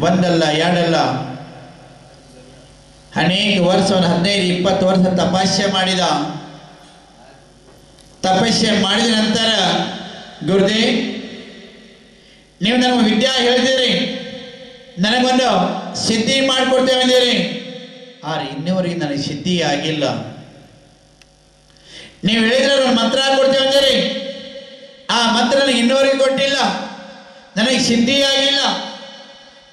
ಒಂದಲ್ಲ, ಎರಡಲ್ಲ. ಅನೇಕ ವರ್ಷ, ಒಂದು ಹದಿನೈದು, ಇಪ್ಪತ್ತು ವರ್ಷ ತಪಸ್ಸೆ ಮಾಡಿದ. ತಪಸ್ಸೆ ಮಾಡಿದ ನಂತರ ಗುರುದೇ ನೀವು ನಮ್ಮ ವಿದ್ಯಾ ಹೇಳ್ತೀರಿ ನನಗೊಂದು ಸಿದ್ಧಿ ಮಾಡಿಕೊಡ್ತೇವೆ ಅಂದಿರಿ. ಆದ್ರೆ ಇನ್ನುವರೆಗೆ ನನಗೆ ಸಿದ್ಧಿ ಆಗಿಲ್ಲ. ನೀವು ಹೇಳಿದ್ರೆ ಅವ್ರ ಮಂತ್ರ ಕೊಡ್ತೇವೆ ಅಂದಿರಿ. ಆ ಮಂತ್ರ ನನಗೆ ಇನ್ನೂವರೆಗೆ ಕೊಟ್ಟಿಲ್ಲ. ನನಗೆ ಸಿದ್ಧಿ ಆಗಿಲ್ಲ.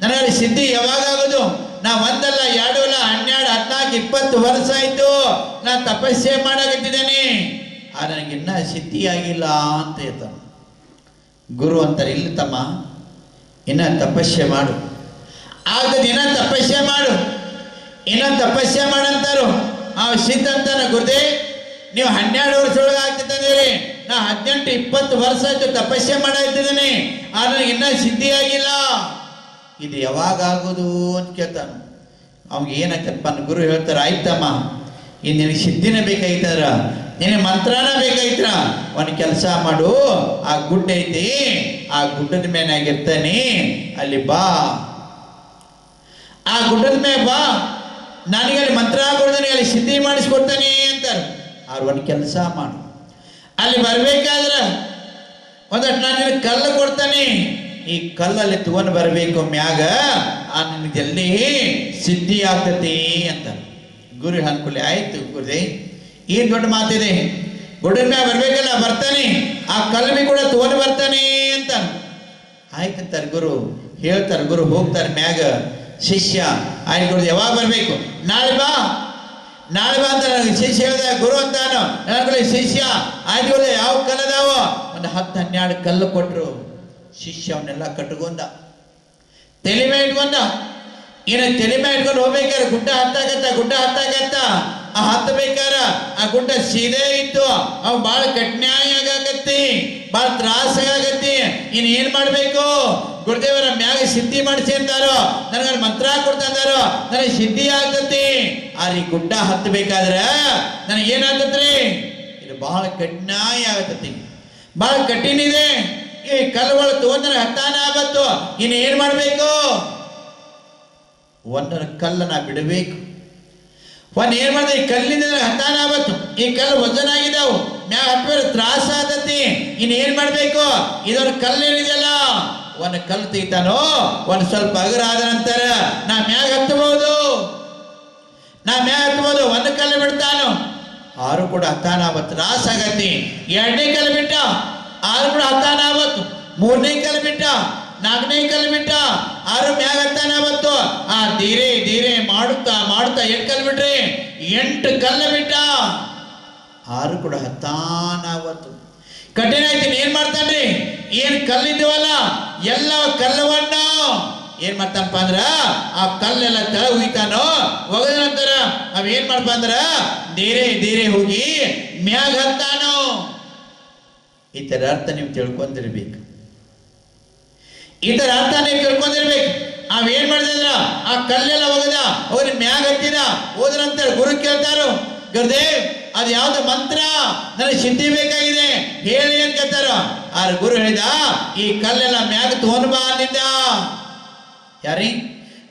ನನಗೆ ಸಿದ್ಧಿ ಯಾವಾಗ ಆಗೋದು ನಾ ಒಂದಲ್ಲ ಎರಡು ಅಲ್ಲ ಹನ್ನೆರಡು, ಹದಿನಾಲ್ಕು, ಇಪ್ಪತ್ತು ವರ್ಷ ಆಯ್ತು. ನಾ ತಪಸ್ಸೆ ಮಾಡಾಕತ್ತಿದ್ದೇನೆ. ಆ ನನಗೆ ಇನ್ನ ಸಿದ್ಧಿ ಆಗಿಲ್ಲ ಅಂತ ಹೇಳ್ತಾನೆ. ಗುರು ಅಂತಾರೆ, ಇಲ್ಲಿ ತಮ್ಮ, ಇನ್ನ ತಪಸ್ಸೆ ಮಾಡು. ಆಗ್ತದೆ ಇನ್ನ ತಪಸ್ಸೆ ಮಾಡು. ಇನ್ನ ತಪಸ್ಸೆ ಮಾಡಂತಾರು ಆ ಸಿದ್ಧ ಅಂತಾನ, ಗುರುದೇ, ನೀವು ಹನ್ನೆರಡು ವರ್ಷ ಒಳಗೆ ಆಗ್ತಿದ್ದೀರಿ ನಾ ಹದಿನೆಂಟು, ಇಪ್ಪತ್ತು ವರ್ಷ ಆಯ್ತು ತಪಸ್ಸೆ ಮಾಡಾಯ್ತಿದ್ದೀನಿ ಆದ್ರೆ ಇನ್ನ ಸಿದ್ಧಿ ಆಗಿಲ್ಲ. ಇದು ಯಾವಾಗ ಆಗೋದು ಅಂತ ಕೇಳ್ತಾನ. ಅವ್ಗೆ ಏನಾಗ್ತಪ್ಪ ಗುರು ಹೇಳ್ತಾರೆ, ಆಯ್ತಮ್ಮ, ಇನ್ನು ನಿನಗೆ ಸಿದ್ಧಿನ ಬೇಕಾಯ್ತದ್ರ? ನಿನಗೆ ಮಂತ್ರನ ಬೇಕಾಯ್ತರ ಒಂದು ಕೆಲಸ ಮಾಡು, ಆ ಗುಡ್ಡ ಐತಿ, ಆ ಗುಡ್ಡದ ಮೇನಾಗಿರ್ತಾನೆ ಅಲ್ಲಿ ಬಾ. ಆ ಗುಡ್ಡದ ಮೇಲೆ ಬಾ, ನನಗೆ ಅಲ್ಲಿ ಮಂತ್ರ ಕೊಡ್ತಾನೆ, ಅಲ್ಲಿ ಸಿದ್ಧಿ ಮಾಡಿಸ್ಕೊಡ್ತಾನೆ ಅಂತಾರೆ. ಅವ್ರು ಒಂದು ಕೆಲಸ ಮಾಡು. ಅಲ್ಲಿ ಬರ್ಬೇಕಾದ್ರೆ, ಒಂದಷ್ಟು ನಾನು ಕಲ್ಲು ಕೊಡ್ತಾನೆ ಈ ಕಲ್ಲಲ್ಲಿ ತಗೊಂಡು ಬರಬೇಕು ಮ್ಯಾಗ, ಆ ಜಲ್ದಿ ಸಿದ್ಧಿ ಆಗ್ತತಿ ಅಂತ. ಗುರು ಅನ್ಕೊಳ್ಳಿ ಆಯ್ತು ಗುರುದೇ ಏನ್ ದೊಡ್ಡ ಮಾತಿದೆ? ಗುಡ್ಡ ಮ್ಯಾಗ ಬರ್ಬೇಕಲ್ಲ, ಬರ್ತಾನೆ. ಆ ಕಲ್ಲು ಕೂಡ ತಗೊಂಡು ಬರ್ತಾನೆ ಅಂತ. ಆಯ್ತಂತಾರ ಗುರು. ಹೇಳ್ತಾರ ಗುರು, ಹೋಗ್ತಾರ ಮ್ಯಾಗ. ಶಿಷ್ಯ, ಆಯ್ತು ಗುರು, ಯಾವಾಗ ಬರ್ಬೇಕು? ನಾಳೆ ಬಾ. ನಾಳೆ ಬಾ ಅಂತ ಶಿಷ್ಯ ಹೇಳ್ದ ಗುರು ಅಂತಾನು ಶಿಷ್ಯ. ಆಯ್ತು ಯಾವ ಕಲ್ಲದಾವ? ಒಂದು ಹತ್ತು ಹನ್ನೆರಡು ಕಲ್ಲು ಕೊಟ್ರು. ಶಿಷ್ಯ ಅವನ್ನೆಲ್ಲ ಕಟ್ಕೊಂಡ. ತಲೆ ಇಟ್ಕೊಂಡ ಏನ ತಲೆ ಮೇಲೆ ಇಟ್ಕೊಂಡು ಹೋಗ್ಬೇಕಾರೆ ಗುಡ್ಡ ಹತ್ತಾಗತ್ತ ಗುಡ್ಡ ಹತ್ತಾಗತ್ತ? ಆ ಹತ್ತಬೇಕಾರ ಆ ಗುಡ್ಡ ಸೀದೆ ಇತ್ತು. ಅವ್ ಬಾಳ ಕಠಿಣಾಯ ಆಗಾಕತ್ತಿ, ಬಾಳ ತ್ರಾಸ ಆಗಾಕತ್ತಿ. ಇನ್ ಏನ್ ಮಾಡ್ಬೇಕು? ಗುರುದೇವರ ಮ್ಯಾಗ ಸಿದ್ಧಿ ಮಾಡಿಸಿ ಅಂತಾರೋ ನನಗ ಮಂತ್ರ ಕೊಡ್ತಾ ಅಂದಾರೋ ನನಗೆ ಸಿದ್ಧಿ ಆಗತ್ತಿ. ಈ ಗುಡ್ಡ ಹತ್ತಬೇಕಾದ್ರೆ ನನಗೆ ಏನಾಗ್ತತ್ರಿ? ಇದು ಬಹಳ ಕಠಿಣಾಯ ಆಗತ್ತಿ. ಬಹಳ ಕಠಿಣ ಇದೆ. ಕಲ್ಲುಗಳು ತಗೊಂಡ್ರೆ ಹತ್ತಾನ ಆಗತ್ತು ಇನ್ನು ಏನ್ ಮಾಡ್ಬೇಕು? ಒಂದರ ಕಲ್ಲನ್ನ ಬಿಡಬೇಕು. ಒಂದ್ ಏನ್ ಮಾಡಿದೆ ಈ ಕಲ್ಲಿಂದ ಹತ್ತಾನ ಆಗತ್ತು ಈ ಕಲ್ಲು ವಜನ ಆಗಿದಾವು. ಮ್ಯಾಗ ಹತ್ತಬೇರೆ ತ್ರಾಸ ಆತತಿ ಇನ್ ಏನ್ ಮಾಡ್ಬೇಕು? ಇದೊಂದು ಕಲ್ಲು ಏನಿದೆಯಲ್ಲ ಒಂದು ಕಲ್ಲು ತೆಗಿತಾನೋ? ಒಂದು ಸ್ವಲ್ಪ ಅಗರ ಆದ ನಂತರ ನಾ ಮ್ಯಾಗ ಹತ್ತಬಹುದು. ನಾ ಮ್ಯಾಗ ಹತ್ತಬಹುದು. ಒಂದು ಕಲ್ಲು ಬಿಡ್ತಾನು? ಆರು ಕೂಡ ಹತ್ತಾನ ಆವತ್ತು ತ್ರಾಸ ಆಗತ್ತಿ. ಎರಡನೇ ಕಲ್ಲು ಬಿಟ್ಟ? ಆರು ಕೂಡ ಹತ್ತಾನ ಆವತ್ತು. ಮೂರನೇ ಬಿಟ್ಟ, ನಾಲ್ಕನೇ ಬಿಟ್ಟ, ಆರು ಮ್ಯಾಗ ಹತ್ತಾನ ಆವತ್ತು. ಆ, ಧೀರೆ ಧೀರೆ ಮಾಡುತ್ತಾ ಮಾಡುತ್ತಾ ಎಂಟು ಕಲ್ಲು ಬಿಟ್ರಿ. ಎಂಟು ಕಲ್ಲು ಬಿಟ್ಟ. ಆರು ಕೂಡ ಹತ್ತಾನ ಆವತ್ತು. ಕಠಿಣ ಆಯ್ತು ಏನ್ ಮಾಡ್ತಾನ್ರಿ? ಏನ್ ಕಲ್ಲಿದ್ದೀವಲ್ಲ, ಎಲ್ಲ ಕಲ್ಲವನ್ನ ಏನ್ ಮಾಡ್ತಾನಪ್ಪ ಅಂದ್ರ, ಆ ಕಲ್ಲೆಲ್ಲ ತಳ ಹುಯ್ತಾನೋ ಒಗದ ನಂತರ ಅವ್ ಏನ್ ಮಾಡ್ಪ ಅಂದ್ರ, ಧೀರೆ ಧೀರೆ ಹೋಗಿ ಮ್ಯಾಗ ಹತ್ತಾನೋ. ತರ ಅರ್ಥ ನೀವು ತಿಳ್ಕೊಂಡಿರ್ಬೇಕು. ತರ ಅರ್ಥ ನೀವು ತಿಳ್ಕೊಂಡಿರ್ಬೇಕು. ಅವೇನ್ ಮಾಡಿದ್ರ ಆ ಕಲ್ಲೆಲ್ಲ ಹೋಗದ ಅವ್ರ ಮ್ಯಾಗ ಹತ್ತಿದ ಹೋದ್ರಂತ ಗುರು ಕೇಳ್ತಾರು, ಗುರುದೇವ್, ಅದು ಯಾವ್ದು ಮಂತ್ರ, ನನಗೆ ಸಿದ್ಧಿ ಬೇಕಾಗಿದೆ, ಹೇಳಿ ಅಂತ ಕೇಳ್ತಾರ. ಆ ಗುರು ಹೇಳಿದ, ಈ ಕಲ್ಲೆಲ್ಲ ಮ್ಯಾಗ ತಗೊಂಡ್ ಬಾ ಯಾರಿ?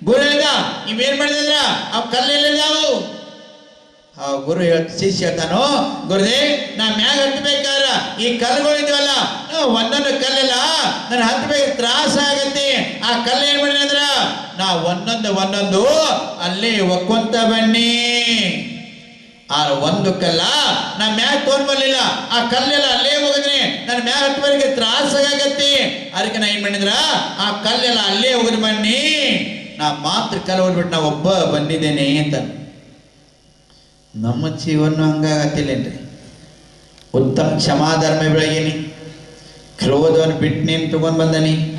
ಗುರು ಹೇಳಿದ ಇವೇನ್ ಮಾಡಿದ್ರ ಕಲ್ಲೆಲ್ಲ ಕಲ್ಲೆಲ್ಲಿದಾವು ಆ ಗುರು ಹೇಳ್ತ ಶಿಷ್ಯ ಹೇಳ್ತಾನೋ ಗುರುದೇ ನಾ ಮ್ಯಾಗ ಹತ್ಬೇಕಾದ್ರ ಈ ಕಲ್ಲುಗಳು ಇದ್ವಲ್ಲ, ಆ ಒಂದೊಂದು ಕಲ್ಲೆಲ್ಲ ನನ್ನ ಹತ್ಬೇಕು ತ್ರಾಸ ಆಗತ್ತೆ. ಆ ಕಲ್ಲು ಏನ್ ಮಾಡಿ ಅಂದ್ರ, ನಾ ಒಂದೊಂದು ಒಂದೊಂದು ಅಲ್ಲಿ ಒಕ್ಕೊಂತ ಬನ್ನಿ. ಆ ಒಂದು ಕಲ್ಲ ನಾ ಮ್ಯಾಗ ತೋರ್ ಬರ್ಲಿಲ್ಲ. ಆ ಕಲ್ಲೆಲ್ಲ ಅಲ್ಲೇ ಹೋಗಿದ್ರಿ ನನ್ನ ಮ್ಯಾಗ ಹತ್ತುವರೆಗೆ ತ್ರಾಸ ಆಗತ್ತೆ. ಅದಕ್ಕೆ ನಾ ಏನ್ ಮಾಡಿದ್ರ, ಆ ಕಲ್ಲೆಲ್ಲ ಅಲ್ಲೇ ಹೋಗಿದ್ ಬನ್ನಿ. ನಾ ಮಾತ್ರ ಕಲ್ಲು ಹೋಗ್ಬಿಟ್ಟು ನಾ ಒಬ್ಬ ಬಂದಿದ್ದೇನೆ ಅಂತ. ನಮ್ಮ ಜೀವನ ಹಂಗಾಗತ್ತಿಲ್ಲೇನ್ರಿ ಉತ್ತಮ ಕ್ಷಮಾಧರ್ಮ ಬೆಳಗೇನಿ. ಕ್ರೋಧವನ್ನು ಬಿಟ್ಟು ನೀನು ತಗೊಂಡ್ ಬಂದನಿ.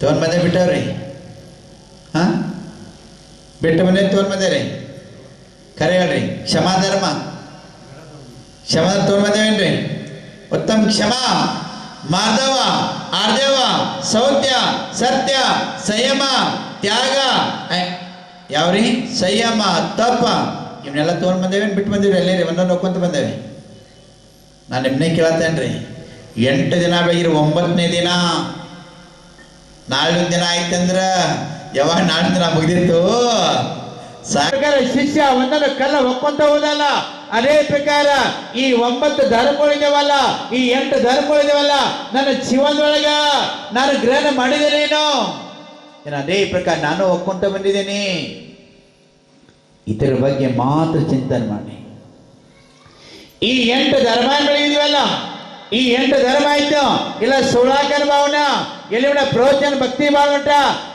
ತಗೊಂಡ್ ಬಂದೆ ಬಿಟ್ಟವ್ರಿ? ಹಾ? ಬಿಟ್ಟು ಮನೆ ತಗೊಂಡ್ ಬಂದೆ ರೀ. ಕರೆ ಹೇಳ್ರಿ ಕ್ಷಮಾಧರ್ಮ ಕ್ಷಮಾ ತಗೊಂಡ್ ಬಂದೇವೇನ್ರಿ ಉತ್ತಮ ಕ್ಷಮಾ ಮಾಧವ ಆರ್ದೇವ ಸೌತ್ಯ ಸತ್ಯ, ಸಂಯಮ, ತ್ಯಾಗ. ಯಾವ್ರಿ? ಸಂಯಮ ತಪ್ಪ ಇವನ್ನೆಲ್ಲ ತೊಗೊಂಡು ಬಂದೇವೇನು ಬಿಟ್ಟು ಬಂದೇವಿ ಎಲ್ಲೇ ರೀ? ಒಂದೊಂದು ನೋಡ್ಕೊಂತ ಬಂದೇವೆ. ನಾನು ನಿಮ್ಮನ್ನೇ ಕೇಳತ್ತೇನ್ರಿ ಎಂಟು ದಿನ ಬೇಗಿರಿ ಒಂಬತ್ತನೇ ದಿನ. ನಾಳೆ ದಿನ ಆಯ್ತಂದ್ರೆ ಯಾವಾಗ ನಾಳೆ ದಿನ ಮುಗಿದಿತ್ತು. ಸರ್ಕಾರ ಶಿಷ್ಯ ಒಂದೊಂದು ಕಲ್ಲ ಒಕ್ಕೊಂತ ಹೋದಲ್ಲ. ಅದೇ ಪ್ರಕಾರ ಈ ಒಂಬತ್ತು ಧರ್ಮಗಳಿದಾವಲ್ಲ, ಈ ಎಂಟು ಧರ್ಮಗಳಿದಾವಲ್ಲ, ನನ್ನ ಜೀವನದೊಳಗ ನಾನು ಗ್ರಹಣ ಮಾಡಿದ್ದೇನೇನು ಏನ್ ಅದೇ ಪ್ರಕಾರ ನಾನು ಒಕ್ಕೊಂತ ಬಂದಿದ್ದೇನೆ. ಇದರ ಬಗ್ಗೆ ಮಾತ್ರ ಚಿಂತನೆ ಮಾಡಿ. ಈ ಎಂಟು ಧರ್ಮಗಳಿದ್ವಲ್ಲ ಈ ಎಂಟು ಧರ್ಮ ಆಯ್ತು. ಇಲ್ಲ ಸುಳಾಕನ ಭಾವನ, ಎಲ್ಲಿ ಪ್ರೋಚನ ಭಕ್ತಿ ಭಾವ ಉಂಟ?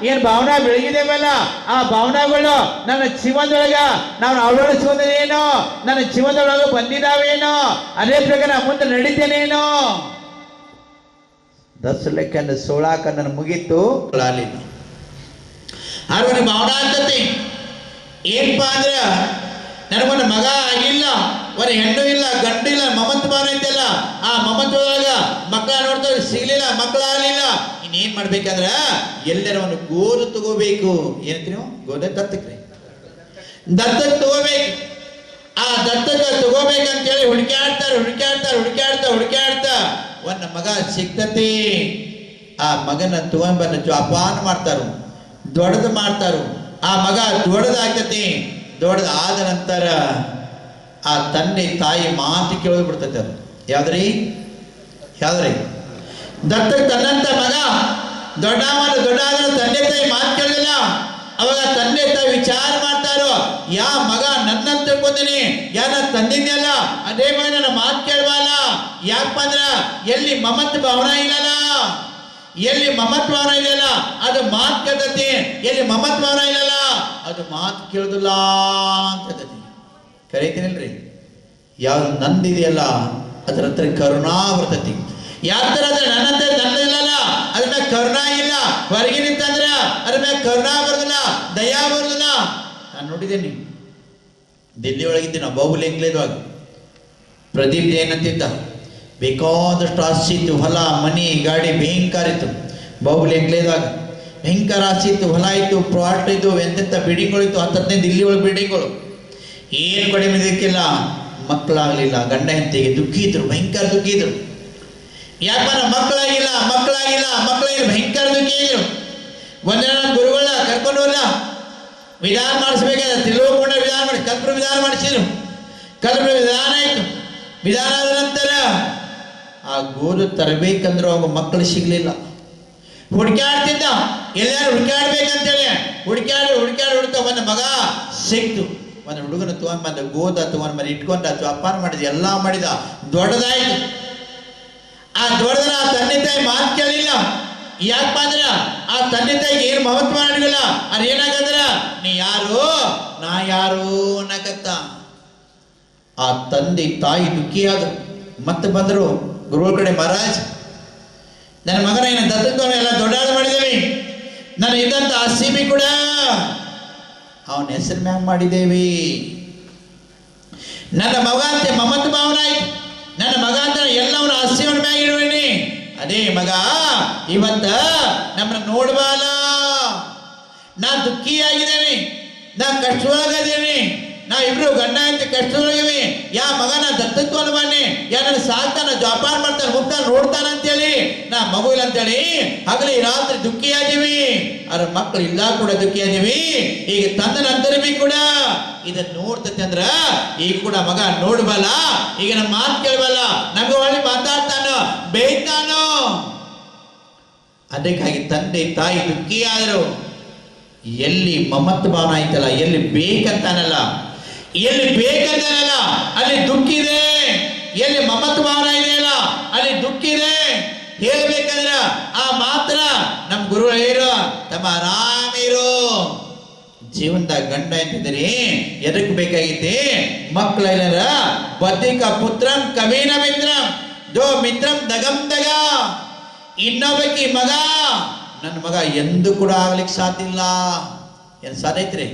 ಏನ್ ಭಾವನಾ ಬೆಳಗಿದೇವಲ್ಲ ಆ ಭಾವನಾಗಳು ನನ್ನ ಜೀವನದೊಳಗ, ನಾನು ಅಳವಡಿಸುವುದೇನೋ, ನನ್ನ ಜೀವನದೊಳಗ ಬಂದಿದ್ದಾವೇನೋ, ಅದೇ ಪ್ರಕಾರ ಮುಂದೆ ನಡೀತೇನೇನೋ? ದಸ ಲೆಕ್ಕನ ನನ್ನ ಮುಗೀತು. ಆದ್ರೆ ಭಾವನಾ ಅಂತತಿ. ಏನಪ್ಪ ಅಂದ್ರೆ ನನಗೊಂದು ಮಗ ಆಗಿಲ್ಲ ಒಂದು ಹೆಣ್ಣು ಇಲ್ಲ, ಗಂಡು ಇಲ್ಲ ಮಮತ್ ಐತೆಲ್ಲ ಆ ಮಮತ್ ಒಳಗ ಮಕ್ಕಳ ನೋಡ್ತಾರೆ ಸಿಗ್ಲಿಲ್ಲ, ಮಕ್ಕಳ ಆಗ್ಲಿಲ್ಲ. ಇನ್ನೇನ್ ಮಾಡ್ಬೇಕಂದ್ರ ಎಲ್ಲರ ಒಂದು ಗೋರು ತಗೋಬೇಕು. ಏನಂತ ನೀವು? ಗೋದ ದತ್ತಕ್ರಿ ದತ್ತಕ್ ತಗೋಬೇಕು. ಆ ದತ್ತಕ ತಗೋಬೇಕಂತೇಳಿ ಹುಡುಕ್ಯಾಡ್ತಾರೆ ಹುಡುಕ್ಯಾಡ್ತಾರೆ ಹುಡುಕ್ಯಾಡ್ತಾ ಹುಡುಕ್ಯಾಡ್ತಾ ಒಂದು ಮಗ ಸಿಗ್ತತಿ. ಆ ಮಗನ ತಗೊಂಡ್ಬಂದು ಜೋಪಾನ ಮಾಡ್ತಾರು. ದೊಡ್ಡದು ಮಾಡ್ತಾರು. ಆ ಮಗ ದೊಡ್ಡದಾಗ್ತತಿ. ದೊಡ್ಡದು ಆದ ನಂತರ ಆ ತಂದೆ ತಾಯಿ ಮಾತು ಕೇಳೋದು ಬಿಡ್ತೈತೆ ಅದು. ಯಾವ್ದ್ರಿ? ಯಾವ್ದ್ರಿ? ದತ್ತ ತನ್ನಂತ ಮಗ. ದೊಡ್ಡ ಮಾಡ ದೊಡ್ಡ ತಂದೆ ತಾಯಿ ಮಾತು ಕೇಳಲಿಲ್ಲ. ಅವಾಗ ತಂದೆ ತಾಯಿ ವಿಚಾರ ಮಾಡ್ತಾರೋ ಯಾ ಮಗ ನನ್ನಂತ ತಿಳ್ಕೊಂದಿನಿ ಯಾ ನನ್ನ ತಂದಿದ್ಯಲ್ಲ ಅದೇ ಮಗ ನನ್ನ ಮಾತು ಕೇಳುವಲ್ಲ ಯಾಕಪ್ಪ ಅಂದ್ರ, ಎಲ್ಲಿ ಮಮತ್ ಭವನ ಇಲ್ಲಲ್ಲ. ಎಲ್ಲಿ ಮಮತ್ವಾರ ಇಲ್ಲ ಅದು ಮಾತು ಕೇಳ್ತತಿ. ಎಲ್ಲಿ ಮಮತ್ವಾರ ಇಲ್ಲ ಇಲ್ಲಲ್ಲ? ಅದು ಮಾತು ಕೇಳುದಿಲ್ಲ ಅಂತ ಹೇಳ್ತತಿ. ಕರೀತೀನಿಲ್ರಿ? ಯಾವ್ದು ನಂದಿದೆಯಲ್ಲ ಅದ್ರ ಹತ್ರ ಕರುಣಾ ಬರ್ತತಿ. ಥರ ಅಂದ್ರೆ ಇಲ್ಲಲ್ಲ? ಅದ್ರ ಮ್ಯಾಗ ಕರುಣಾ ಇಲ್ಲ. ಹೊರಗೆ ನಿಂತಂದ್ರ ಅದ್ರ ಮ್ಯಾಗ ಕರುಣಾ ಬರೋದಿಲ್ಲ, ದಯಾ ಬರೋದಿಲ್ಲ. ನಾನು ನೋಡಿದ್ದೀನಿ. ದಿಲ್ಲಿ ಒಳಗಿದ್ದೀನಿ ಬಾಹುಲಿ ಎಂಗ್ಲೇದ್ವಾಗ ಪ್ರದೀಪ್ ಏನಂತಿದ್ದ ಬೇಕಾದಷ್ಟು ಆಸ್ತಿ ಇತ್ತು ಹೊಲ, ಮನೆ, ಗಾಡಿ, ಭಯಂಕರ ಇತ್ತು. ಬಾಹುಲಿ ಎಂಗ್ಲೇದ್ವಾಗ ಭಯಂಕರ ಆಸ್ತಿ ಇತ್ತು ಹೊಲ ಇತ್ತು ಪ್ಲಾಟ್ ಇತ್ತು ಎಂತೆಂಥ ಬಿಲ್ಡಿಂಗ್ಗಳು ಇತ್ತು ಹತ್ತು ಹದಿನೈದು ಇಲ್ಲಿ ಒಳಗೆ ಬಿಲ್ಡಿಂಗ್ಗಳು ಏನು ಕಡಿಮೆ ಇದಕ್ಕಿಲ್ಲ ಮಕ್ಕಳಾಗಲಿಲ್ಲ, ಗಂಡ ಹೆಂಡತಿಗೆ ದುಃಖಿ ಇದ್ರು, ಭಯಂಕರ ದುಃಖಿ ಇದ್ರು. ಯಾಕಂದ್ರೆ ಮಕ್ಕಳಾಗಿಲ್ಲ ಮಕ್ಕಳಾಗಿಲ್ಲ ಮಕ್ಕಳಾಗಿಲ್ಲ, ಭಯಂಕರ ದುಃಖಿ ಇದ್ರು. ಒಂದಿನ ಗುರುಗಳ ಕರ್ಕೊಂಡು ಹೋಗಲ್ಲ ವಿಧಾನ ಮಾಡಿಸ್ಬೇಕಾದ್ರೆ ತಿಳುವಕೊಂಡ ವಿಧಾನ ಮಾಡಿ ಕಲ್ಪ ವಿಧಾನ ಮಾಡಿಸಿದ್ರು. ಕಲ್ಪರು ವಿಧಾನ ಆಯ್ತು. ವಿಧಾನ ಆ ಗೋಲು ತರಬೇಕಂದ್ರೆ ಅವಾಗ ಮಕ್ಕಳು ಸಿಗ್ಲಿಲ್ಲ. ಹುಡುಕ್ಯಾಡ್ತಿದ್ದ. ಎಲ್ಲಾರು ಹುಡುಕ್ಯಾಡ್ಬೇಕಂತೇಳಿ. ಹುಡುಕ್ಯಾಡಿ ಹುಡುಕ್ಯಾಡಿ ಹುಡುಕ ಒಂದು ಮಗ ಸಿಕ್ತು. ಒಂದು ಹುಡುಗನ ತಗೊಂಡ್ಬಂದ ಗೋದ ತಗೊಂಡ್ ಮನೆ ಇಟ್ಕೊಂಡ ಜೋಪಾನ ಮಾಡಿದ, ಎಲ್ಲಾ ಮಾಡಿದ. ದೊಡ್ಡದಾಯ್ತು. ಆ ದೊಡ್ಡದನ ಆ ತಂದೆ ತಾಯಿ ಮಾತು ಕೇಳಿಲ್ಲ. ಯಾಕಪ್ಪ ಅಂದ್ರ, ಆ ತಂದೆ ತಾಯಿಗೆ ಏನು ಮಹತ್ವ ಮಾಡಿಲ್ಲ. ಅದು ಏನಾಗಂದ್ರ, ನೀ ಯಾರು? ನಾ ಯಾರು ಅನ್ನಕತ್ತ. ಆ ತಂದೆ ತಾಯಿ ದುಃಖಿಯಾದ್ರು. ಮತ್ತೆ ಬಂದರು ಗುರುಗಳ ಕಡೆ ಮಹಾರಾಜ್, ನನ್ನ ಮಗನ ಏನ ದತ್ತತ್ವ ಎಲ್ಲ ದೊಡ್ಡಾಳ ಮಾಡಿದ್ದೇವೆ. ನನ್ನ ಇದ್ದಂತ ಆ ಸೀಮಿ ಕೂಡ ಅವನ ಹೆಸರು ಮ್ಯಾಮ್ ಮಾಡಿದ್ದೇವಿ. ನನ್ನ ಮಗ ಅಂತ ಮಮತ್ ಭಾವನ ನನ್ನ ಮಗ ಅಂತ ಎಲ್ಲವನ್ನ ಹಸಿವನ ಮ್ಯಾಗ ಇಡುವೇನಿ ಅದೇ ಮಗ, ಇವತ್ತ ನಮ್ಮನ್ನ ನೋಡಬಾಲ. ನಾ ದುಃಖಿಯಾಗಿದ್ದೇನೆ. ನಾ ಕಷ್ಟವಾಗಿದ್ದೇನೆ ನಾ ಇಬ್ರು ಗಂಡ ಅಂತ ಕಷ್ಟದೊಳಗಿವಿ ಯಾ ಮಗನ ಬನ್ನಿ ಯಾ ನನ್ನ ಸಾಕ್ತಾನ ಜೋಪಾನ ಮಾಡ್ತಾನೆ ಮುಕ್ತಾನ ನೋಡ್ತಾನ ಅಂತೇಳಿ? ನಾ ಮಗು ಇಲ್ಲ ಅಂತೇಳಿ? ಹಗಲಿ ರಾತ್ರಿ ದುಃಖಿಯಾದೀವಿ. ಅದ್ರ ಮಕ್ಕಳು ಇಲ್ಲ ಕೂಡ ದುಃಖಿಯಾದೀವಿ. ಈಗ ತಂದ ನಂತರ ಬಿ ಕೂಡ ಇದನ್ನ ನೋಡ್ತತೆ ಅಂದ್ರ ಈಗ ಕೂಡ ಮಗ ನೋಡ್ಬಲ್ಲ. ಈಗ ನಮ್ಮ ಮಾತು ಕೇಳಬಲ್ಲ. ನಮ್ಗೆ ಒಳ್ಳೆ ಮಾತಾಡ್ತಾನ, ಬೇಯ್ತಾನ. ಅದಕ್ಕಾಗಿ ತಂದೆ ತಾಯಿ ದುಃಖಿಯಾದರು. ಎಲ್ಲಿ ಮಮತ್ ಭಾವನ ಆಯ್ತಲ್ಲ ಎಲ್ಲಿ ಬೇಕಂತಾನಲ್ಲ. ಎಲ್ಲಿ ಬೇಕಂತಾನಲ್ಲ ಅಲ್ಲಿ ದುಃಖಿದೆ. ಎಲ್ಲಿ ಮಮತ್ವಾರ ಇದೆಯಲ್ಲ ಅಲ್ಲಿ ದುಃಖಿದೆ. ಹೇಳ್ಬೇಕಂದ್ರ ಆ ಮಾತ್ರ ನಮ್ಮ ಗುರು ಹೇಳಿರೋ ತಮ್ಮ ಆರಾಮಿರು ಜೀವನದಾಗ ಗಂಡ ಎಂತಿದ್ರಿ ಎದಕ್ ಬೇಕಾಗೈತಿ ಮಕ್ಕಳ ಏನಾರ ಪುತ್ರಂ ಕವೀನ ಮಿತ್ರಂ. ದೋ ಮಿತ್ರಂ ದಗಂ ದಗ. ಇನ್ನೊಬ್ಬಕಿ ಮಗ, ನನ್ನ ಮಗ ಎಂದು ಕೂಡ ಆಗ್ಲಿಕ್ಕೆ ಸಾಧ್ಯ ಇಲ್ಲ. ಏನ್ ಸಾಧ್ಯ ಐತ್ರಿ?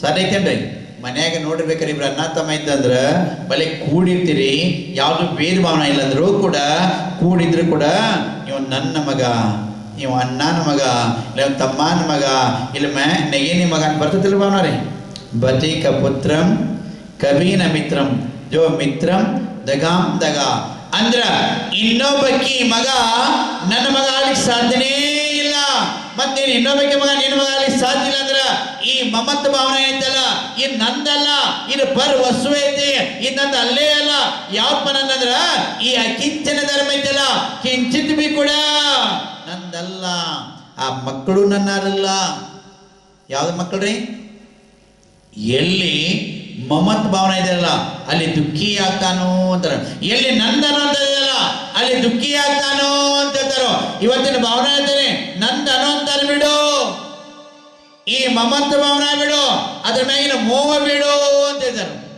ಸಾಧ್ಯ ಐತೇನ್ರಿ? ಮನ್ಯಾಗ ನೋಡಿರ್ಬೇಕಾರೆ ಇಬ್ರು ಅಣ್ಣ ತಮ್ಮ ಇದ್ದಂದ್ರ, ಬಲೆ ಕೂಡಿರ್ತೀರಿ, ಯಾವ್ದು ಬೇರ್ ಭಾವನ ಇಲ್ಲಂದ್ರೂ ಕೂಡ ಕೂಡಿದ್ರು ಕೂಡ ನೀವು ನನ್ನ ಮಗ, ನೀವು ಅಣ್ಣನ ಮಗ, ಇಲ್ಲ ತಮ್ಮನ ಮಗ, ಇಲ್ಲ ಮೇ ನೆಗೇನಿ ಮಗ ಅಂತ ಬರ್ತತಿಲ್ಲ ಭಾವನ ರೀ? ಬತೀಕ ಪುತ್ರಂ ಕವೀನ ಮಿತ್ರಂ ಜೋ ಮಿತ್ರಂ, ದಗಾಂ ದಗ. ಅಂದ್ರ ಇನ್ನೊಬ್ಬಕಿ ಮಗ ನನ್ನ ಮಗ ಆಗ್ಲಿಕ್ಕೆ ಸಾಧ್ಯನೇ ನೀನು ಇನ್ನೊಬ್ಬಕ್ಕೆ ಮಗ, ನಿನ್ನ ಮಗ ಅಲ್ಲಿ ಸಾಧ್ಯ ಇಲ್ಲ ಅಂದ್ರೆ ಈ ಮಮತ್ ಭಾವನೆ ಐತಲ್ಲ ಇದು ನಂದಲ್ಲ ಇದು ಪರ್ ವಸ್ತು ಐತಿ ಇದು ನಂದು ಅಲ್ಲೇ ಅಲ್ಲ ಯಾವಪ್ಪ ನನ್ನಂದ್ರ ಈ ಅಕಿಂಚನ ಧರ್ಮ ಐತಲ್ಲ, ಕಿಂಚಿತ್ ಬಿ ಕೂಡ ನಂದಲ್ಲ, ಆ ಮಕ್ಕಳು ನನ್ನಾರಲ್ಲ. ಯಾವ್ದು ಮಕ್ಕಳ್ರಿ? ಎಲ್ಲಿ ಮಮತ್ ಭಾವನೆ ಇದೆಯಲ್ಲ ಅಲ್ಲಿ? ದುಃಖಿ ಆಗ್ತಾನೋ ಅಂತಾರ. ಎಲ್ಲಿ ನಂದನ ಅಂತ ಇದೆಯಲ್ಲ ಅಲ್ಲಿ? ದುಃಖಿ ಆಗ್ತಾನೋ ಅಂತ ಹೇಳ್ತಾರೋ. ಇವತ್ತಿನ ಭಾವನೆ ಹೇಳ್ತೇನೆ. ನಂದನು ಅಂತಾರೆ ಬಿಡು. ಈ ಮಮತ್ ಭಾವನೆ ಬಿಡು. ಅದ್ರ ಮ್ಯಾಗಿನ ಮೋಹ ಬಿಡು ಅಂತ ಹೇಳ್ತಾರೆ.